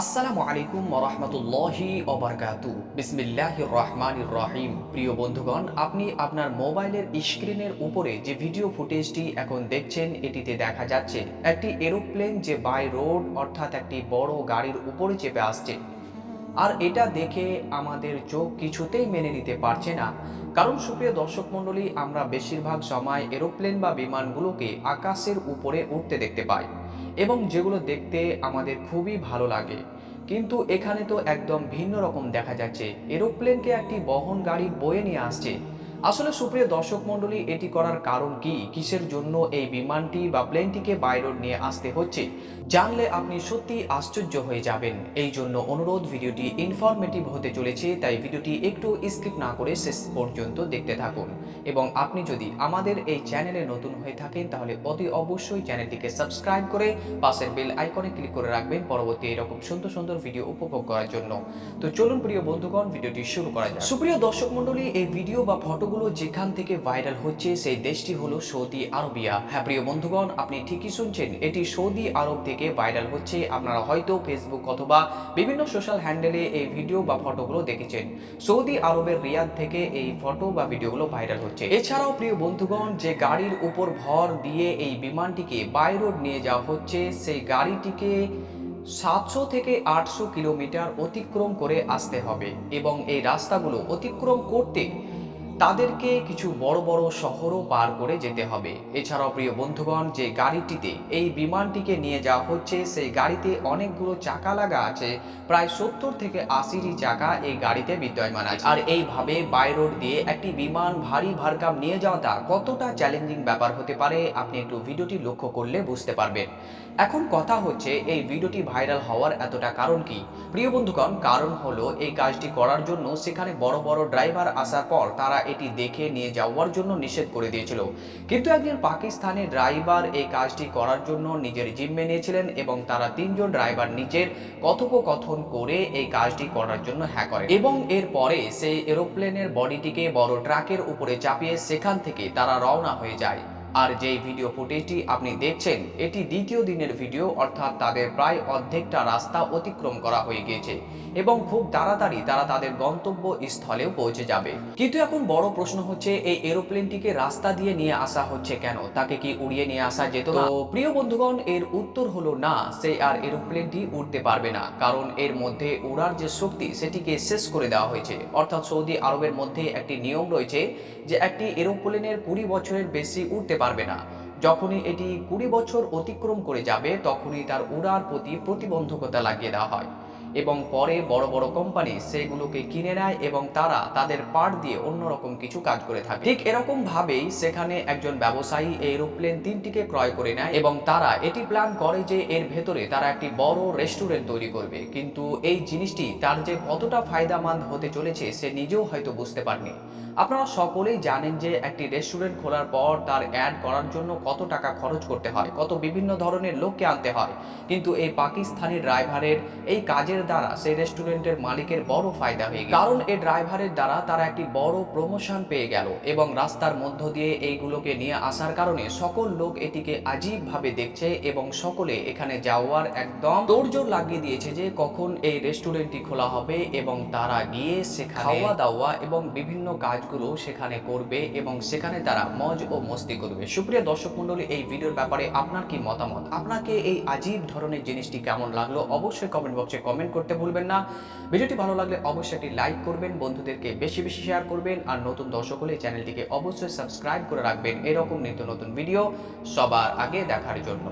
আসসালামু আলাইকুম ওরহমতুল্লাহি অবরকাতু বিসমিল্লাহ রহমান রহিম। প্রিয় বন্ধুগণ, আপনি আপনার মোবাইলের স্ক্রিনের উপরে যে ভিডিও ফুটেজটি এখন দেখছেন, এটিতে দেখা যাচ্ছে একটি এরোপ্লেন যে বাই রোড, অর্থাৎ একটি বড় গাড়ির উপরে চেপে আসছে। আর এটা দেখে আমাদের চোখ কিছুতেই মেনে নিতে পারছে না। কারণ সুপ্রিয় দর্শক মণ্ডলী, আমরা বেশিরভাগ সময় এরোপ্লেন বা বিমানগুলোকে আকাশের উপরে উঠতে দেখতে পাই। এবং যেগুলো দেখতে আমাদের খুবই ভালো লাগে। কিন্তু এখানে তো একদম ভিন্ন রকম দেখা যাচ্ছে। এরোপ্লেনকে একটি বহন গাড়ি বয়ে নিয়ে আসছে। আসলে সুপ্রিয় দর্শক মণ্ডলী, এটি করার কারণ কি? কিসের জন্য এই বিমানটি বা প্লেনটিকে বাইরোড নিয়ে আসতে হচ্ছে? জানলে আপনি সত্যি আশ্চর্য হয়ে যাবেন। এই জন্য অনুরোধ, ভিডিওটি ইনফরমেটিভ হতে চলেছে, তাই ভিডিওটি একটু স্কিপ না করে শেষ পর্যন্ত দেখতে থাকুন। এবং আপনি যদি আমাদের এই চ্যানেলে নতুন হয়ে থাকেন, তাহলে অতি অবশ্যই চ্যানেলটিকে সাবস্ক্রাইব করে পাশের বেল আইকনে ক্লিক করে রাখবেন পরবর্তী এরকম সুন্দর সুন্দর ভিডিও উপভোগ করার জন্য। তো চলুন, প্রিয় বন্ধুগণ, ভিডিওটি শুরু করা যাক। সুপ্রিয় দর্শক মণ্ডলী, এই ভিডিও বা ফটোগুলো যেখান থেকে ভাইরাল হচ্ছে, সেই দেশটি হলো সৌদি আরবিয়া। হ্যাঁ প্রিয় বন্ধুগণ, আপনি ঠিকই শুনছেন, এটি সৌদি আরব থেকে ভাইরাল হচ্ছে। আপনারা হয়তো ফেসবুক অথবা বিভিন্ন সোশ্যাল হ্যান্ডেলে এই ভিডিও বা ফটোগুলো দেখেছেন। সৌদি আরবের রিয়াদ থেকে এই ফটো বা ভিডিওগুলো ভাইরাল হচ্ছে। এছাড়াও, প্রিয় বন্ধুগণ, যে গাড়ির উপর ভর দিয়ে এই বিমানটিকে বাই রোড নিয়ে যাওয়া হচ্ছে, সেই গাড়িটিকে সাতশো থেকে আটশো কিলোমিটার অতিক্রম করে আসতে হবে এবং এই রাস্তাগুলো অতিক্রম করতে তাদেরকে কিছু বড় বড় শহরও পার করে যেতে হবে। এছাড়াও প্রিয় বন্ধুগণ, যে গাড়িটিতে এই বিমানটিকে নিয়ে যাওয়া হচ্ছে, সেই গাড়িতে অনেকগুলো চাকা লাগা আছে। প্রায় সত্তর থেকে আশিটি চাকা এই গাড়িতে বিদ্যমান আছে। আর এইভাবে বাই রোড দিয়ে একটি বিমান ভারী ভারকাম নিয়ে যাওয়াটা কতটা চ্যালেঞ্জিং ব্যাপার হতে পারে, আপনি একটু ভিডিওটি লক্ষ্য করলে বুঝতে পারবেন। এখন কথা হচ্ছে, এই ভিডিওটি ভাইরাল হওয়ার এতটা কারণ কি? প্রিয় বন্ধুগণ, কারণ হলো এই কাজটি করার জন্য সেখানে বড় বড় ড্রাইভার আসার পর তারা এটি দেখে নিয়ে যাওয়ার জন্য নিষেধ করে দিয়েছিল। কিন্তু একজন পাকিস্তানি ড্রাইভার এই কাজটি করার জন্য নিজের জিম্মে নিয়েছিলেন এবং তারা তিনজন ড্রাইভার নিজের কথোপকথন করে এই কাজটি করার জন্য হ্যাঁ করে এবং এরপরে সেই এরোপ্লেনের বডিটিকে বড় ট্রাকের উপরে চাপিয়ে সেখান থেকে তারা রওনা হয়ে যায়। আর যেই ভিডিও ফুটেজটি আপনি দেখছেন, এটি দ্বিতীয় দিনের ভিডিও অর্থাৎ তাদের প্রায় অর্ধেকটা রাস্তা অতিক্রম করা হয়ে গিয়েছে এবং খুব তাড়াতাড়ি তারা তাদের গন্তব্য স্থলেও পৌঁছে যাবে। কিন্তু এখন বড় প্রশ্ন হচ্ছে, এই এরোপ্লেনটিকে রাস্তা দিয়ে নিয়ে আসা হচ্ছে কেন? তাকে কি উড়িয়ে নিয়ে আসা যেত? প্রিয় বন্ধুগণ, এর উত্তর হলো না, সে আর এরোপ্লেনটি উঠতে পারবে না। কারণ এর মধ্যে উড়ার যে শক্তি, সেটিকে শেষ করে দেওয়া হয়েছে। অর্থাৎ সৌদি আরবের মধ্যে একটি নিয়ম রয়েছে যে একটি এরোপ্লেনের কুড়ি বছরের বেশি উঠতে পারবে না। যখনই এটি কুড়ি বছর অতিক্রম করে যাবে, তখনই তার উড়ার প্রতি প্রতিবন্ধকতা লাগিয়ে দেওয়া হয়। এবং পরে বড় বড় কোম্পানি সেগুলোকে কিনে নেয় এবং তারা তাদের পার্ট দিয়ে অন্যরকম কিছু কাজ করে থাকে। ঠিক এরকম ভাবেই সেখানে একজন ব্যবসায়ী এই এরোপ্লেন তিনটিকে ক্রয় করে নেয় এবং তারা এটি প্ল্যান করে যে এর ভেতরে তারা একটি বড় রেস্টুরেন্ট তৈরি করবে। কিন্তু এই জিনিসটি তার যে কতটা ফায়দামান্দ হতে চলেছে সে নিজেও হয়তো বুঝতে পারেনি। আপনারা সকলেই জানেন যে একটি রেস্টুরেন্ট খোলার পর তার অ্যাড করার জন্য কত টাকা খরচ করতে হয়, কত বিভিন্ন ধরনের লোককে আনতে হয়। কিন্তু এই পাকিস্তানি ড্রাইভারের এই কাজের দ্বারা সেই রেস্টুরেন্টের মালিকের বড় ফায়দা হয়ে গেল। কারণ এই ড্রাইভারের দ্বারা তারা একটি বড় প্রমোশন পেয়ে গেল এবং রাস্তার মধ্য দিয়ে এইগুলোকে নিয়ে আসার কারণে সকল লোক এটিকে আজীব ভাবে দেখছে এবং সকলে এখানে যাওয়ার একদম তোড়জোড় লাগিয়ে দিয়েছে যে কখন এই রেস্টুরেন্টটি খোলা হবে এবং তারা গিয়ে সেখানে খাওয়া দাওয়া এবং বিভিন্ন কাজগুলো সেখানে করবে এবং সেখানে তারা মজ ও মস্তি করবে। সুপ্রিয় দর্শক মণ্ডলী এই ভিডিওর ব্যাপারে আপনার কি মতামত? আপনাকে এই আজীব ধরনের জিনিসটি কেমন লাগল? অবশ্যই কমেন্ট বক্সে কমেন্ট করতে ভুলবেন না। ভিডিওটি ভালো লাগলে অবশ্যই একটি লাইক করবেন, বন্ধুদেরকে বেশি বেশি শেয়ার করবেন, আর নতুন দর্শক হলে চ্যানেলটিকে অবশ্যই সাবস্ক্রাইব করে রাখবেন। এরকম নিত্য নতুন ভিডিও সবার আগে দেখার জন্য।